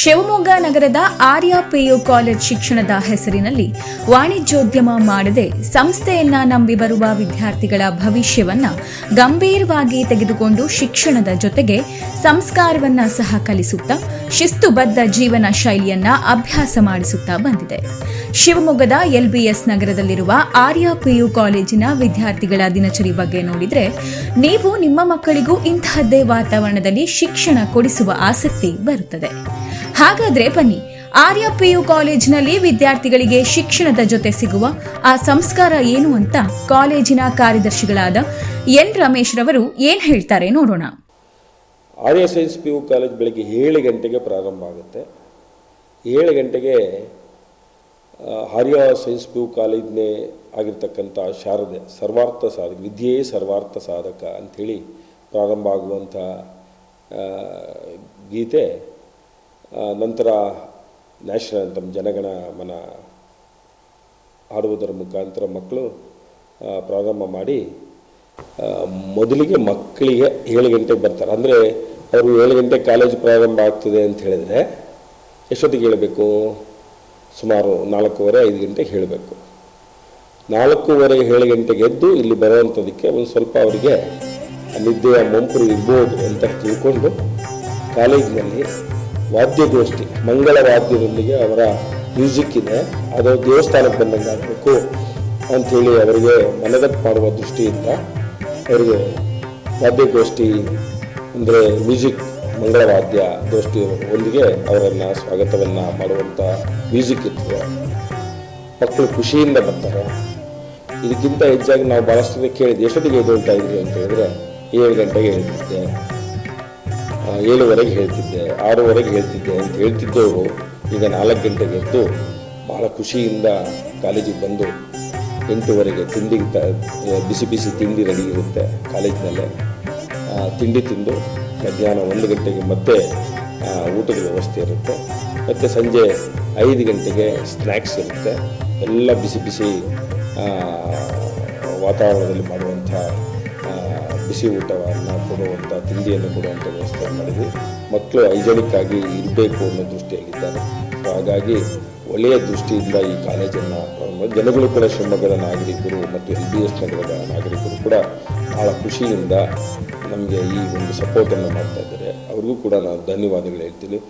ಶಿವಮೊಗ್ಗ ನಗರದ ಆರ್ಯ PU college ಶಿಕ್ಷಣದ ಹೆಸರಿನಲ್ಲಿ ವಾಣಿಜ್ಯೋದ್ಯಮ ಮಾಡದೆ ಸಂಸ್ಥೆಯನ್ನ ನಂಬಿ ಬರುವ ವಿದ್ಯಾರ್ಥಿಗಳ ಭವಿಷ್ಯವನ್ನ ಗಂಭೀರವಾಗಿ ತೆಗೆದುಕೊಂಡು ಶಿಕ್ಷಣದ ಜೊತೆಗೆ ಸಂಸ್ಕಾರವನ್ನ ಸಹ ಕಲಿಸುತ್ತಾ ಶಿಸ್ತುಬದ್ಧ ಜೀವನ ಶೈಲಿಯನ್ನ ಅಭ್ಯಾಸ ಮಾಡಿಸುತ್ತಾ ಬಂದಿದೆ. ಶಿವಮೊಗ್ಗದ ಎಲ್ಬಿಎಸ್ ನಗರದಲ್ಲಿರುವ ಆರ್ಯ ಪಿಯು ಕಾಲೇಜಿನ ವಿದ್ಯಾರ್ಥಿಗಳ ದಿನಚರಿ ಬಗ್ಗೆ ನೋಡಿದ್ರೆ ನೀವು ನಿಮ್ಮ ಮಕ್ಕಳಿಗೂ ಇಂತಹದ್ದೇ ವಾತಾವರಣದಲ್ಲಿ ಶಿಕ್ಷಣ ಕೊಡಿಸುವ ಆಸಕ್ತಿ ಬರುತ್ತದೆ. ಹಾಗಾದ್ರೆ ಬನ್ನಿ. ಆರ್ಯ ಪಿಯು ಕಾಲೇಜಿನಲ್ಲಿ ವಿದ್ಯಾರ್ಥಿಗಳಿಗೆ ಶಿಕ್ಷಣದ ಜೊತೆ ಸಿಗುವ ಆ ಸಂಸ್ಕಾರ ಏನು ಅಂತ ಕಾಲೇಜಿನ ಕಾರ್ಯದರ್ಶಿಗಳಾದ ಎನ್ ರಮೇಶ್ ರವರು ಏನ್ ಹೇಳ್ತಾರೆ ನೋಡೋಣ. Arya Science P U College ಬೆಳಗ್ಗೆ ಏಳು ಗಂಟೆಗೆ ಪ್ರಾರಂಭ ಆಗುತ್ತೆ. ಏಳು ಗಂಟೆಗೆ ಆರ್ಯ ಸೈನ್ಸ್ ಪಿ ಯು ಕಾಲೇಜ್ನೇ ಆಗಿರ್ತಕ್ಕಂಥ ಶಾರದೆ, ಸರ್ವಾರ್ಥ ಸಾಧಕ, ವಿದ್ಯೆಯೇ ಸರ್ವಾರ್ಥ ಸಾಧಕ ಅಂಥೇಳಿ ಪ್ರಾರಂಭ ಆಗುವಂಥ ಗೀತೆ ನಂತರ ನ್ಯಾಷನಲ್ ಅಂತಮ್ ಜನಗಣ ಮನ ಹಾಡುವುದರ ಮುಖಾಂತರ ಮಕ್ಕಳು ಪ್ರಾರಂಭ ಮಾಡಿ ಮೊದಲಿಗೆ ಮಕ್ಕಳಿಗೆ ಏಳು ಗಂಟೆಗೆ ಬರ್ತಾರೆ. ಅಂದರೆ ಅವರು ಏಳು ಗಂಟೆ ಕಾಲೇಜ್ ಪ್ರಾರಂಭ ಆಗ್ತದೆ ಅಂತ ಹೇಳಿದರೆ ಎಷ್ಟೊತ್ತಿಗೆ ಹೇಳಬೇಕು? ಸುಮಾರು ನಾಲ್ಕೂವರೆ, ಐದು ಗಂಟೆಗೆ ಹೇಳಬೇಕು. ನಾಲ್ಕೂವರೆ, ಏಳು ಗಂಟೆಗೆ ಎದ್ದು ಇಲ್ಲಿ ಬರುವಂಥದಕ್ಕೆ ಒಂದು ಸ್ವಲ್ಪ ಅವರಿಗೆ ನಿದ್ದೆಯ ಮಂಪರು ಇರ್ಬೋದು ಅಂತ ತಿಳ್ಕೊಂಡು ಕಾಲೇಜಿನಲ್ಲಿ ವಾದ್ಯಗೋಷ್ಠಿ, ಮಂಗಳ ವಾದ್ಯದೊಂದಿಗೆ ಅವರ ಮ್ಯೂಸಿಕ್ ಇದೆ. ಅದು ದೇವಸ್ಥಾನಕ್ಕೆ ಬಂದಂಗೆ ಆಗಬೇಕು ಅಂಥೇಳಿ ಅವರಿಗೆ ಮನದಟ್ಟು ಮಾಡುವ ದೃಷ್ಟಿಯಿಂದ ಅವರಿಗೆ ವಾದ್ಯಗೋಷ್ಠಿ ಅಂದರೆ ಮ್ಯೂಸಿಕ್ ಮಂಗಳವಾದ್ಯ ಗೋಷ್ಠಿ ಒಂದಿಗೆ ಅವರನ್ನು ಸ್ವಾಗತವನ್ನು ಮಾಡುವಂಥ ಮ್ಯೂಸಿಕ್ ಇರ್ತದೆ. ಮಕ್ಕಳು ಖುಷಿಯಿಂದ ಬರ್ತಾರೆ. ಇದಕ್ಕಿಂತ ಹೆಚ್ಚಾಗಿ ನಾವು ಭಾಳಷ್ಟು ಕೇಳಿದ್ದು ಎಷ್ಟೊತ್ತಿಗೆ ಎದ್ದೇಳ್ತಾ ಇದ್ವಿ ಅಂತ ಹೇಳಿದ್ರೆ ಏಳು ಗಂಟೆಗೆ ಹೇಳ್ತಿದ್ದೆ ಏಳುವರೆಗೆ ಹೇಳ್ತಿದ್ದೆ, ಆರೂವರೆಗೆ ಹೇಳ್ತಿದ್ದೆ ಅಂತ ಹೇಳ್ತಿದ್ದೆವು ಈಗ ನಾಲ್ಕು ಗಂಟೆಗೆ ಎದ್ದು ಭಾಳ ಖುಷಿಯಿಂದ ಕಾಲೇಜಿಗೆ ಬಂದು ಎಂಟುವರೆಗೆ ತಿಂಡಿ ಬಿಸಿ ಬಿಸಿ ತಿಂಡಿ ರೆಡಿ ಇರುತ್ತೆ ಕಾಲೇಜಿನಲ್ಲೇ. ತಿಂಡಿ ತಿಂದು ಮಧ್ಯಾಹ್ನ ಒಂದು ಗಂಟೆಗೆ ಮತ್ತೆ ಊಟದ ವ್ಯವಸ್ಥೆ ಇರುತ್ತೆ. ಮತ್ತು ಸಂಜೆ ಐದು ಗಂಟೆಗೆ ಸ್ನ್ಯಾಕ್ಸ್ ಇರುತ್ತೆ. ಎಲ್ಲ ಬಿಸಿ ಬಿಸಿ ವಾತಾವರಣದಲ್ಲಿ ಮಾಡುವಂಥ ಬಿಸಿ ಊಟವನ್ನು ಕೊಡುವಂಥ, ತಿಂಡಿಯನ್ನು ಕೊಡುವಂಥ ವ್ಯವಸ್ಥೆ ಮಾಡಿದ್ವಿ ಮಕ್ಕಳು ಹೈಜೆನಿಕ್ ಆಗಿ ಇರಬೇಕು ಅನ್ನೋ ದೃಷ್ಟಿಯಲ್ಲಿದ್ದಾರೆ ಹಾಗಾಗಿ ಒಳ್ಳೆಯ ದೃಷ್ಟಿಯಿಂದ ಈ ಕಾಲೇಜನ್ನು ಜನಗಳು ಕೂಡ ಶಿವಮೊಗ್ಗದ ನಾಗರಿಕರು ಮತ್ತು ಎಲ್ ಬಿ ಎಸ್ ನಗರದ ನಾಗರಿಕರು ಕೂಡ ಭಾಳ ಖುಷಿಯಿಂದ ನಮಗೆ ಈ ಒಂದು ಸಪೋರ್ಟನ್ನು ಮಾಡ್ತಾ ಇದ್ದಾರೆ. ಅವ್ರಿಗೂ ಕೂಡ ನಾನು ಧನ್ಯವಾದಗಳು ಹೇಳ್ತೀನಿ.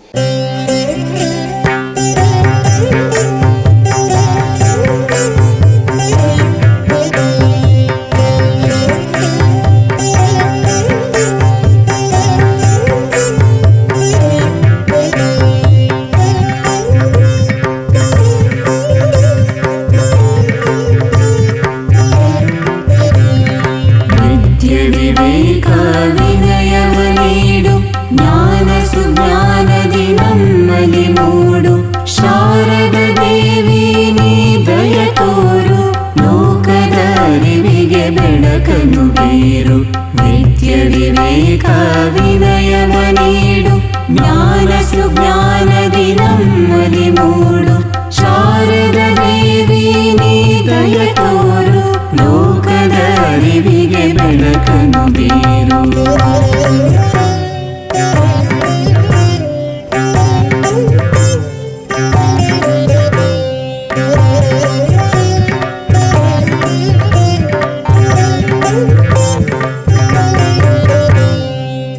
कावीडु ज्ञानसु ज्ञान दिनोडु शारदेव दयकोरु लोकदेव बलकनुबेरु नित्य ज्ञानसु ज्ञानदि नमो ಅರಿವಿಗೆ ಬೆಳಕನ್ನು ಬೀರು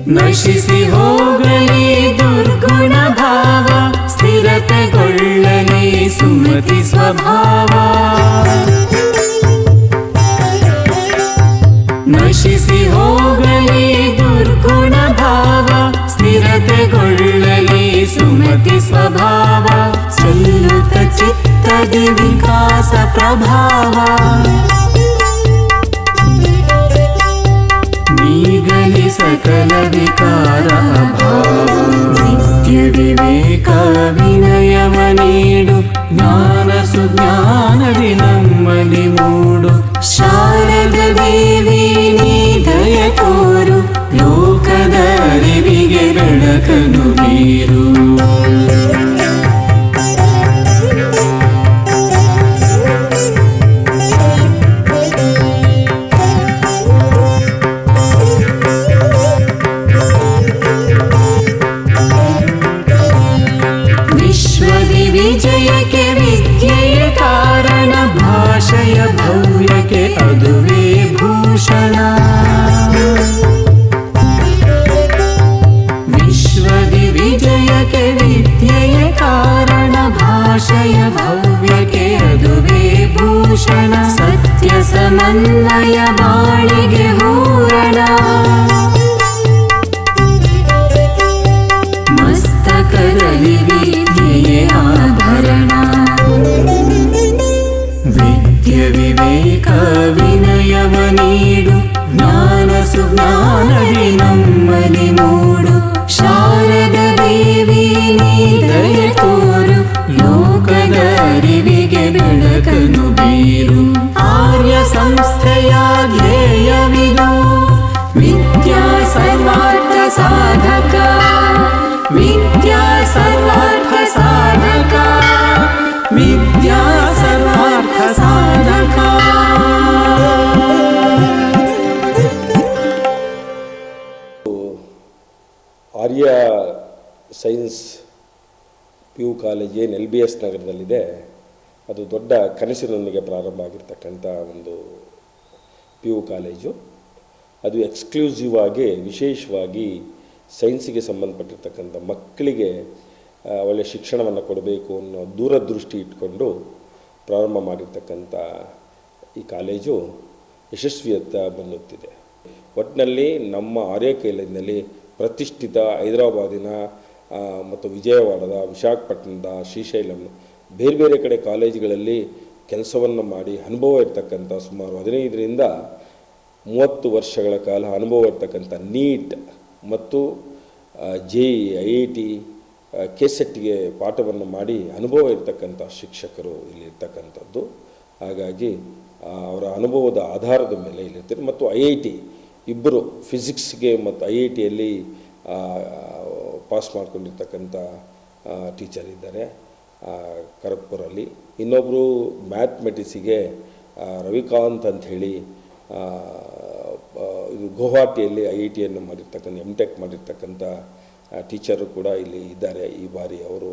ನಶಿಸಿ ಹೋಗಲಿ ದುರ್ಗುಣ ಭಾವ ಸ್ಥಿರತೆಗೊಳ್ಳಲಿ ಸುಮತಿ ಸ್ವಭಾವ ನಶಿಸಿ ಹೋಗಲಿ ದುರ್ಗುಣ ಭಾವ ಸ್ಥಿರತೆಗೊಳ್ಳಲಿ ಸುಮತಿ ಸ್ವಭಾವ ಚೆಲ್ಲುತ್ತ ಚಿತ್ತದಿ ವಿಕಾಸ ಪ್ರಭಾವ ನೀಗಲಿ ಸಕಲ ವಿಕಾರ ಅಭಾವ ನಿತ್ಯ ವಿವೇಕ ವಿನಯವ ನೀಡು ಜ್ಞಾನ ಸುಜ್ಞಾನದಿ ನಮ್ಮಲ್ಲಿ ಮೂಡು ಶಾರದ ದೇವಿ े भूषण विश्वदिविजय के विद्ये भव्यके यदुवे भूषण सत्यसमन्वयवाणे होरण ವಿದ್ಯೆ ವಿವೇಕ ವಿನಯವ ನೀಡು ಜ್ಞಾನ ಸುಜ್ಞಾನದಿ ನಮ್ಮಲ್ಲಿ ಮೂಡು ಶಾರದ ದೇವಿ ನೀ ದಯೆ ತೋರು ಲೋಕದ ಅರಿವಿಗೆ ಬೆಳಕನ್ನು ಬೀರು ಸೈನ್ಸ್ ಪಿ ಯು ಕಾಲೇಜ್ ಏನು ಎಲ್ ಬಿ ಎಸ್ ನಗರದಲ್ಲಿದೆ, ಅದು ದೊಡ್ಡ ಕನಸಿನೊಂದಿಗೆ ಪ್ರಾರಂಭ ಆಗಿರ್ತಕ್ಕಂಥ ಒಂದು ಪಿ ಯು ಕಾಲೇಜು. ಅದು ಎಕ್ಸ್ಕ್ಲೂಸಿವ್ ಆಗಿ, ವಿಶೇಷವಾಗಿ ಸೈನ್ಸಿಗೆ ಸಂಬಂಧಪಟ್ಟಿರ್ತಕ್ಕಂಥ ಮಕ್ಕಳಿಗೆ ಒಳ್ಳೆಯ ಶಿಕ್ಷಣವನ್ನು ಕೊಡಬೇಕು ಅನ್ನೋ ದೂರದೃಷ್ಟಿ ಇಟ್ಕೊಂಡು ಪ್ರಾರಂಭ ಮಾಡಿರ್ತಕ್ಕಂಥ ಈ ಕಾಲೇಜು ಯಶಸ್ವಿಯತ್ತ ಬಂದುತ್ತಿದೆ. ಒಟ್ಟಿನಲ್ಲಿ ನಮ್ಮ ಆರ್ಯ ಕಾಲೇಜಿನಲ್ಲಿ ಪ್ರತಿಷ್ಠಿತ ಹೈದರಾಬಾದಿನ ಮತ್ತು ವಿಜಯವಾಡದ ವಿಶಾಖಪಟ್ಟಣದ ಶ್ರೀಶೈಲಂ ಬೇರೆ ಬೇರೆ ಕಡೆ ಕಾಲೇಜುಗಳಲ್ಲಿ ಕೆಲಸವನ್ನು ಮಾಡಿ ಅನುಭವ ಇರ್ತಕ್ಕಂಥ ಸುಮಾರು ಹದಿನೈದರಿಂದ ಮೂವತ್ತು ವರ್ಷಗಳ ಕಾಲ ಅನುಭವ ಇರ್ತಕ್ಕಂಥ ನೀಟ್ ಮತ್ತು J E I I T K ಸೆಟ್ಗೆ ಪಾಠವನ್ನು ಮಾಡಿ ಅನುಭವ ಇರ್ತಕ್ಕಂಥ ಶಿಕ್ಷಕರು ಇಲ್ಲಿ ಇರ್ತಕ್ಕಂಥದ್ದು. ಹಾಗಾಗಿ ಅವರ ಅನುಭವದ ಆಧಾರದ ಮೇಲೆ ಇಲ್ಲಿರ್ತಾರೆ ಮತ್ತು ಐ ಐ ಟಿ ಇಬ್ಬರು ಫಿಸಿಕ್ಸ್ಗೆ ಮತ್ತು ಐ ಐ ಟಿಯಲ್ಲಿ ಪಾಸ್ ಮಾಡ್ಕೊಂಡಿರ್ತಕ್ಕಂಥ ಟೀಚರ್ ಇದ್ದಾರೆ ಖರಗ್ಪುರಲ್ಲಿ ಇನ್ನೊಬ್ಬರು ಮ್ಯಾಥ್ಮೆಟಿಕ್ಸಿಗೆ ರವಿಕಾಂತ್ ಅಂಥೇಳಿ ಇದು ಗುವಾಹಟಿಯಲ್ಲಿ ಐ ಐ ಟಿಯನ್ನು ಮಾಡಿರ್ತಕ್ಕಂಥ ಎಂ ಟೆಕ್ ಮಾಡಿರ್ತಕ್ಕಂಥ ಟೀಚರು ಕೂಡ ಇಲ್ಲಿ ಇದ್ದಾರೆ. ಈ ಬಾರಿ ಅವರು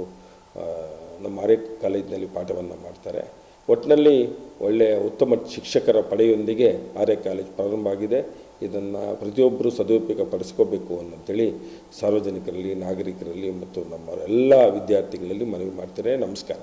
ನಮ್ಮ ಆರ್ಯ ಕಾಲೇಜಿನಲ್ಲಿ ಪಾಠವನ್ನು ಮಾಡ್ತಾರೆ. ಒಟ್ಟಿನಲ್ಲಿ ಒಳ್ಳೆಯ ಉತ್ತಮ ಶಿಕ್ಷಕರ ಪಡೆಯೊಂದಿಗೆ ಆರ್ಯ ಕಾಲೇಜ್ ಪ್ರಾರಂಭ ಆಗಿದೆ. ಇದನ್ನು ಪ್ರತಿಯೊಬ್ಬರು ಸದುಪಯೋಗ ಪಡಿಸ್ಕೋಬೇಕು ಅನ್ನೋಂಥೇಳಿ ಸಾರ್ವಜನಿಕರಲ್ಲಿ ನಾಗರಿಕರಲ್ಲಿ ಮತ್ತು ನಮ್ಮ ಎಲ್ಲ ವಿದ್ಯಾರ್ಥಿಗಳಲ್ಲಿ ಮನವಿ ಮಾಡ್ತೇನೆ ನಮಸ್ಕಾರ.